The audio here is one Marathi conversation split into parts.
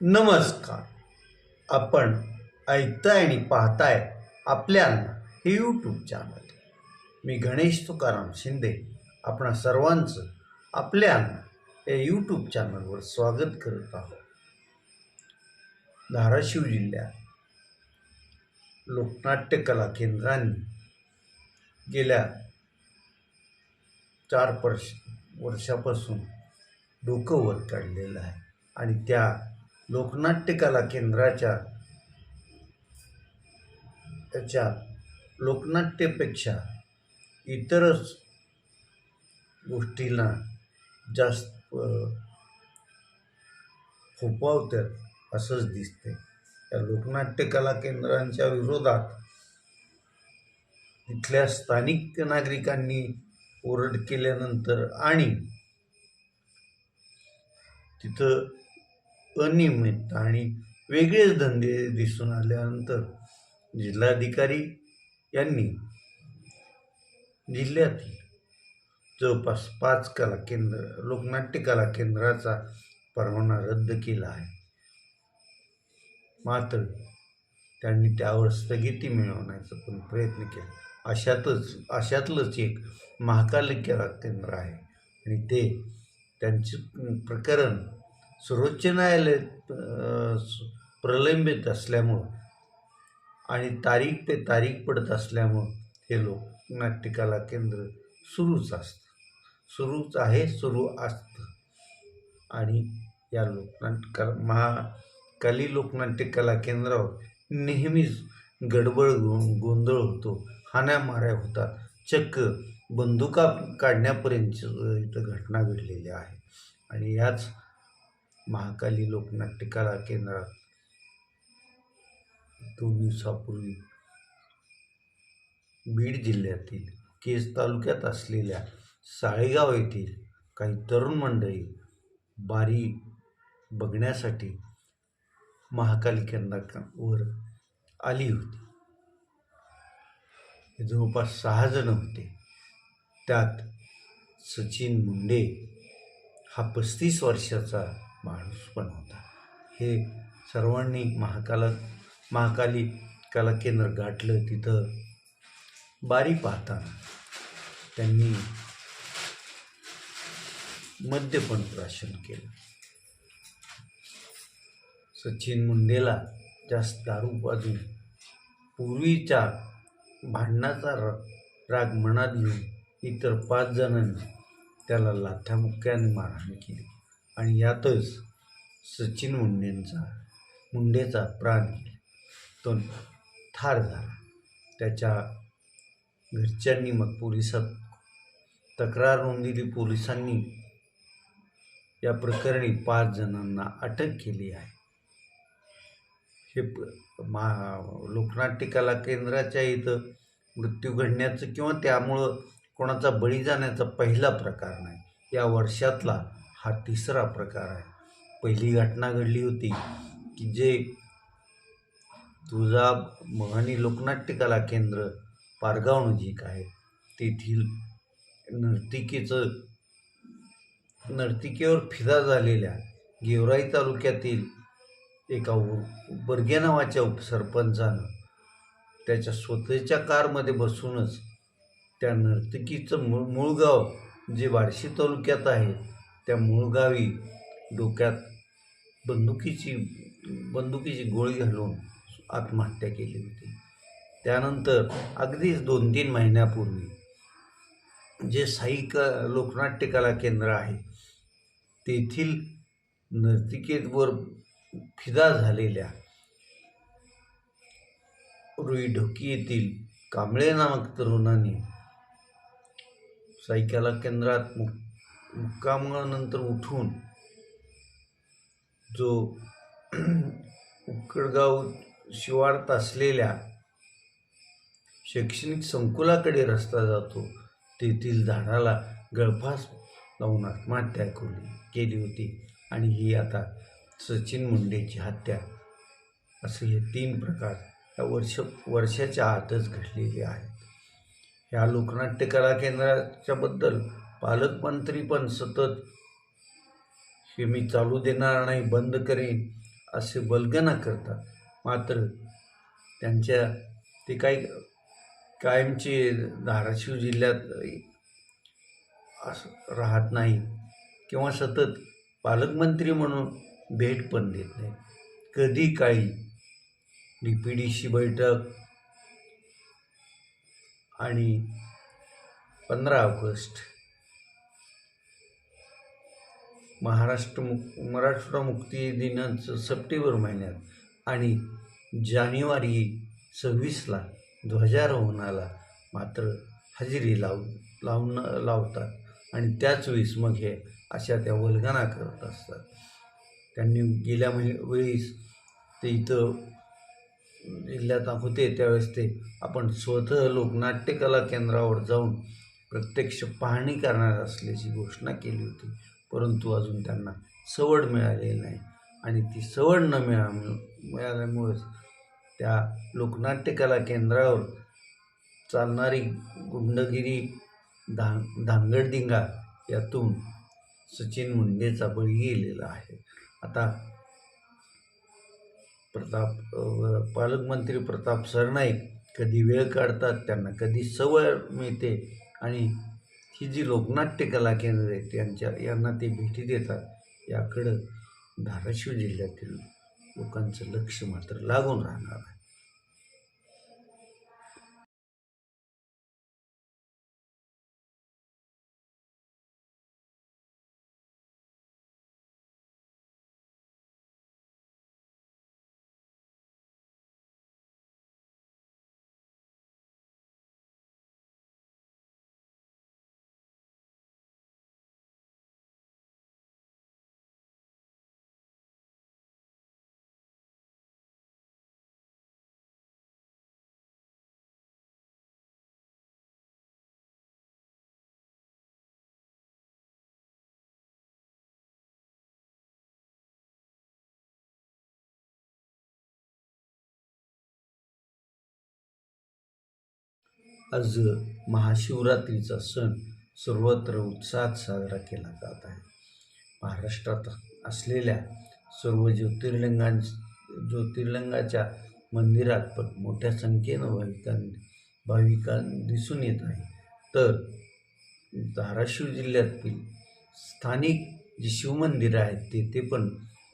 नमस्कार. आपण ऐकताय आणि पाहताय आपल्याला हे यूट्यूब चॅनल मी गणेश तुकाराम शिंदे. आपणा सर्वांचं आपल्याला या यूट्यूब चॅनलवर स्वागत करत आहोत. धाराशिव जिल्ह्यात लोकनाट्य कला केंद्रांनी गेल्या चार वर्ष वर्षापासून डोकं वर काढलेलं आहे. आणि त्या लोकनाट्य कला केंद्राच्या त्याच्या लोकनाट्यपेक्षा इतरच गोष्टींना जास्त फोपावतात असंच दिसते त्या लोकनाट्य कला केंद्रांच्या विरोधात इथल्या स्थानिक नागरिकांनी ओरड केल्यानंतर आणि तिथं अनियमित आणि वेगळेच धंदे दिसून आल्यानंतर जिल्हाधिकारी यांनी जिल्ह्यातील जवळपास पाच कला केंद्र लोकनाट्य कला केंद्राचा परवाना रद्द केला आहे. मात्र त्यांनी त्यावर स्थगिती मिळवण्याचा पण प्रयत्न केला. अशातच अशातलंच एक महाकाली कला केंद्र आहे आणि ते त्यांचे प्रकरण सर्वोच्च न्यायालयात प्रलंबित असल्यामुळं आणि तारीख पे तारीख पडत असल्यामुळं हे लोकनाट्य कला केंद्र सुरूच असतं. सुरूच आहे सुरू असतं. आणि या लोकनाट्य कला महाकाली लोकनाट्य कला केंद्रावर नेहमीच गडबड गोंधळ होतो हाण्यामाऱ्या होतात चक्क बंदुका काढण्यापर्यंत इथं घटना घडलेल्या आहे. आणि याच महाकाली लोकनाट्य कला केंद्रात. दोन दिवसापूर्वी बीड जिल्ह्यातील केज तालुक्यात असलेल्या साळेगाव येथील काही तरुण मंडळी बारी बघण्यासाठी महाकाली केंद्रावर आली होती. जवळपास सहा जण होते. त्यात सचिन मुंडे हा पस्तीस वर्षाचा माणूस पण होता. हे सर्वांनी महाकाला महाकाली कला केंद्र गाठलं तिथं. बारी पाहताना त्यांनी मद्यपण प्राशन केलं. सचिन मुंडेला जास्त दारू बाजून पूर्वीच्या भांडणाचा र राग मनात घेऊन इतर पाच जणांनी त्याला लाथामुक्क्याने मारहाण केली. आणि यातच सचिन मुंडेंचा मुंडेचा प्राण तो ठार झाला. त्याच्या घरच्यांनी मग पोलिसात तक्रार नोंदवली. पोलिसांनी या प्रकरणी पाच जणांना अटक केली आहे. हे प- मा लोकनाट्य कला केंद्राच्या इथं मृत्यू घडण्याचं किंवा त्यामुळं कोणाचा बळी जाण्याचा पहिला प्रकार नाही. या वर्षातला हा तिसरा प्रकार आहे. पहिली घटना घडली होती की जे तुळजा मोहानी लोकनाट्य कला केंद्र पारगाव नजीक आहे. तेथील नर्तिकेचं नर्तिकेवर फिदा झालेल्या गेवराई तालुक्यातील एका उ- बर्गे नावाच्या उपसरपंचानं त्याच्या स्वतःच्या कारमध्ये बसूनच त्या नर्तकीचं मूळ मूळ गाव जे बार्शी तालुक्यात आहे त्या मूळगावी डोक्यात बंदुकीची बंदुकीची गोळी घालून आत्महत्या केली होती. त्यानंतर अगदीच दोन तीन महिन्यापूर्वी जे साई क लोकनाट्य कला केंद्र आहे तेथील नर्तिकेवर फिदा झालेल्या रुई ढोकी येथील कांबळे नामक तरुणाने साई कला केंद्रात मुक्कामानंतर उठून जो उक्कडगाव शिवारात असलेल्या शैक्षणिक संकुलाकडे रस्ता जातो तेथील झाडाला गळफास लावून आत्महत्या केली केली होती. आणि ही आता सचिन मुंडेची हत्या. असे हे तीन प्रकार या वर्ष वर्षाच्या आतच घडलेले आहेत. ह्या लोकनाट्य कला केंद्राच्याबद्दल पालकमंत्री पण सतत हे मी चालू देणार नाही बंद करेन असे बलगना करतात. मात्र त्यांच्या ते काही कायमचे धाराशिव जिल्ह्यात असं राहत नाही किंवा सतत पालकमंत्री म्हणून भेट पण देत नाही. कधी काही डी पी डीशी बैठक आणि पंधरा ऑगस्ट महाराष्ट्र मुक मराठवाडा मुक्ती दिनाचं सप्टेंबर महिन्यात आणि जानेवारी सव्वीसला ध्वजारोहणाला मात्र हजेरी लाव लावून लावतात. आणि त्याच वेळेस मग हे अशा त्या वल्गना करत असतात. त्यांनी गेल्या महि वेळेस ते इथं जिल्ह्यात होते त्यावेळेस ते आपण स्वतः लोकनाट्य कला केंद्रावर जाऊन प्रत्यक्ष पाहणी करणार असल्याची घोषणा केली होती. परंतु अजून त्यांना सवड मिळालेली नाही. आणि ती सवड न मिळा मिळाल्यामुळेच त्या लोकनाट्य कला केंद्रावर चालणारी गुंडगिरी धा धांगडदिंगा यातून सचिन मुंडेचा बळी गेलेला आहे. आता प्रताप पालकमंत्री प्रताप सरनाईक कधी वेळ काढतात त्यांना कधी सवय मिळते आणि ही जी लोकनाट्य कला केंद्र आहेत त्यांच्या यांना ते भेटी देतात याकडं धाराशिव जिल्ह्यातील लोकांचं लक्ष मात्र लागून राहणार आहे. आज महाशिवरात्रीचा सण सर्वत्र उत्साहात साजरा केला जात आहे. महाराष्ट्रात असलेल्या सर्व ज्योतिर्लिंगां ज्योतिर्लिंगाच्या मंदिरात पण मोठ्या संख्येनं भाविकां भाविकां दिसून येत आहे. तर धाराशिव जिल्ह्यातील स्थानिक जी शिवमंदिरं आहेत तेथे पण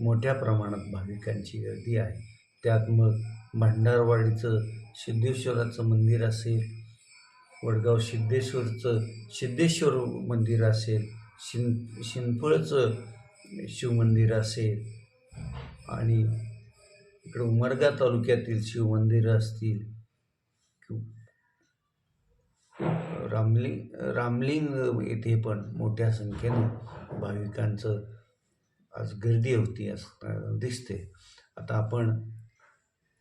मोठ्या प्रमाणात भाविकांची गर्दी आहे. त्यात मग भंडारवाडीचं सिद्धेश्वराचं मंदिर असेल वडगाव सिद्धेश्वरचं सिद्धेश्वर मंदिर असेल शिन शिंपळचं शिवमंदिर असेल आणि इकडं उमरगा तालुक्यातील शिवमंदिरं असतील. रामलिंग रामलिंग येथे पण मोठ्या संख्येनं भाविकांचं आज गर्दी होती असं दिसते आता आपण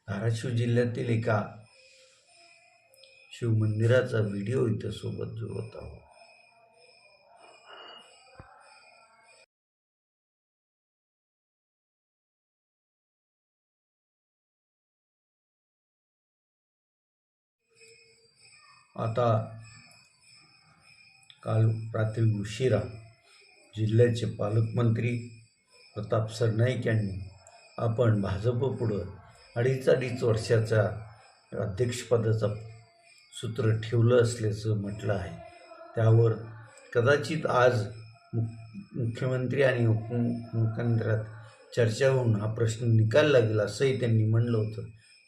धाराशिव जिल्ह्यातील एका शिवमंदिराचा व्हिडिओ इथं सोबत जुळवत आहोत. आता काल रात्री उशिरा जिल्ह्याचे पालकमंत्री प्रताप सरनाईक यांनी आपण भाजपपुढं अडीच अडीच वर्षाचा अध्यक्षपदाचा सूत्र ठेवलं असल्याचं म्हटलं आहे. त्यावर कदाचित आज मुख्यमंत्री आणि उपमुख्यमंत्र्यात चर्चा होऊन हा प्रश्न निकाल लागेल असंही त्यांनी म्हणलं होतं.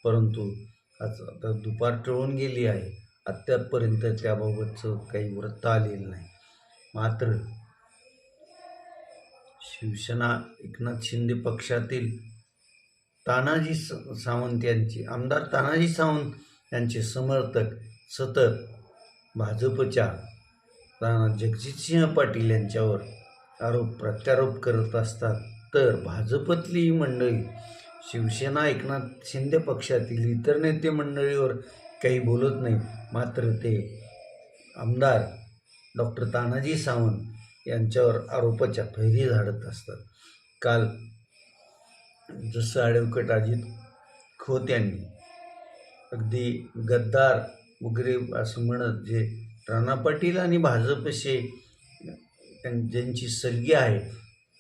परंतु आज आता दुपार टळून गेली आहे. अद्यापपर्यंत त्याबाबतचं काही वृत्त आलेलं नाही. मात्र शिवसेना एकनाथ शिंदे पक्षातील तानाजी स सावंत यांचे आमदार तानाजी सावंत यांचे समर्थक सतत भाजपच्या राणा जगजितसिंह पाटील यांच्यावर आरोप प्रत्यारोप करत असतात. तर भाजपतली मंडळी शिवसेना एकनाथ शिंदे पक्षातील इतर नेते मंडळीवर काही बोलत नाही. मात्र ते आमदार डॉक्टर तानाजी सावंत यांच्यावर आरोपाच्या फैरी झाडत असतात. काल जसं ॲडव्होकेट अजित खोत यांनी अगदी गद्दार वगैरे असं म्हणत जे राणा पाटील आणि भाजपशी त्यां ज्यांची सलगी आहे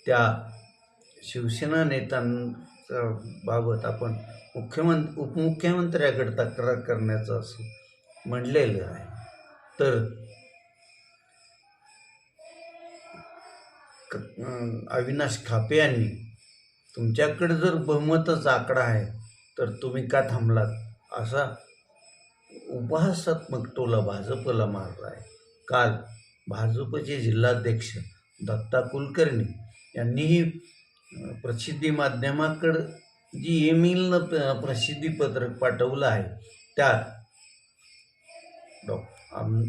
त्या शिवसेना नेत्यांच्या बाबत आपण मुख्यमंत्री उपमुख्यमंत्र्याकडे तक्रार करण्याचं असं म्हणलेलं आहे. तर अविनाश खापे यांनी तुमच्याकडे जर बहुमतच आकडा आहे तर तुम्ही का थांबलात? असा उपहासात्मक टोला भाजपला मारला आहे काल भाजपचे जिल्हाध्यक्ष दत्ता कुलकर्णी यांनीही प्रसिद्धी माध्यमाकडं जी ईमेलनं प- प्रसिद्धी पत्रक पाठवलं आहे त्यात डॉ. आम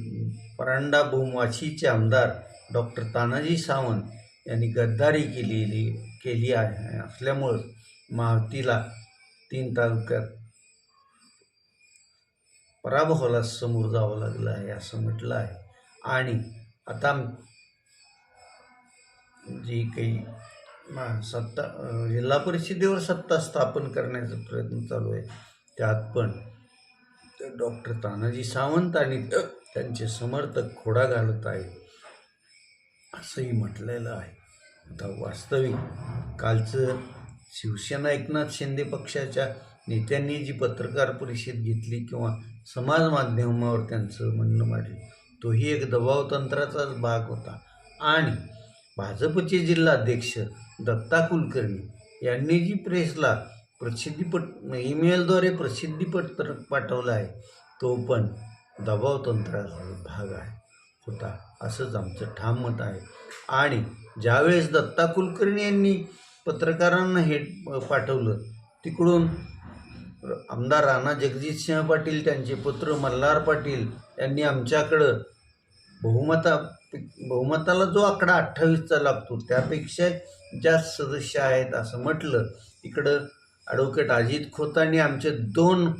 परांडा बहुवाशीचे आमदार डॉक्टर तानाजी सावंत यांनी गद्दारी केलेली केली आहे. असल्यामुळं मावतीला तीन तालुक्यात पराभवाला समोर जावं लागलं आहे असं म्हटलं आहे. आणि आता जी काही सत्ता जिल्हा परिषदेवर सत्ता स्थापन करण्याचा प्रयत्न चालू आहे त्यात पण डॉक्टर तानाजी सावंत आणि त्यांचे समर्थक खोडा घालत आहेत असंही म्हटलेलं आहे. आता वास्तविक कालचं शिवसेना एकनाथ शिंदे पक्षाच्या नेत्यांनी जी पत्रकार परिषद घेतली किंवा समाज माध्यमावर त्यांचं म्हणणं मांडलं. तोही एक दबाव तंत्राचाच भाग होता. आणि भाजपचे जिल्हाध्यक्ष दत्ता कुलकर्णी यांनी जी प्रेसला प्रसिद्धीपट ईमेलद्वारे प्रसिद्धीपत्र पाठवलं आहे तो पण दबाव तंत्राचा भाग आहे होता असंच आमचं ठाम मत आहे. आणि ज्यावेळेस दत्ता कुलकर्णी यांनी पत्रकारांना हे पाठवलं तिकडून आमदार राणा जगजितसिंह पाटील त्यांचे पुत्र मल्हार पाटील यांनी आमच्याकडं बहुमता बहुमताला जो आकडा अठ्ठावीसचा लागतो त्यापेक्षा जास्त सदस्य आहेत असं म्हटलं. इकडं ॲडव्होकेट अजित खोतांनी आमचे दोन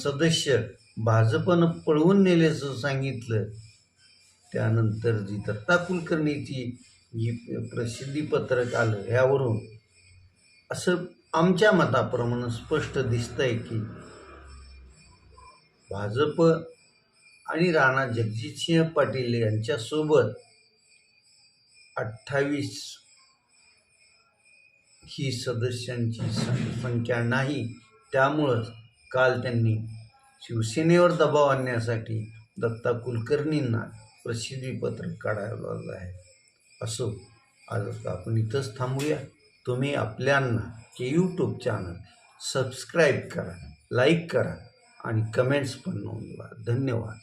सदस्य भाजपनं पळवून नेल्याचं सांगितलं. त्यानंतर जी दत्ता कुलकर्णीची जी प्रसिद्धीपत्रक आलं ह्यावरून असं आमच्या मताप्रमाणे स्पष्ट दिसतंय की भाजप आणि राणा जगजितसिंह पाटील यांच्यासोबत अठ्ठावीस ही सदस्यांची संख्या नाही. त्यामुळंच काल त्यांनी शिवसेनेवर दबाव आणण्यासाठी दत्ता कुलकर्णींना प्रसिद्धीपत्रक काढायला आहे. असो आज आपण इथंच थांबूया. तुम्ही आपल्यांना की यूट्यूब चॅनल सबस्क्राईब करा लाईक करा आणि कमेंट्स पण नोंदवा. धन्यवाद.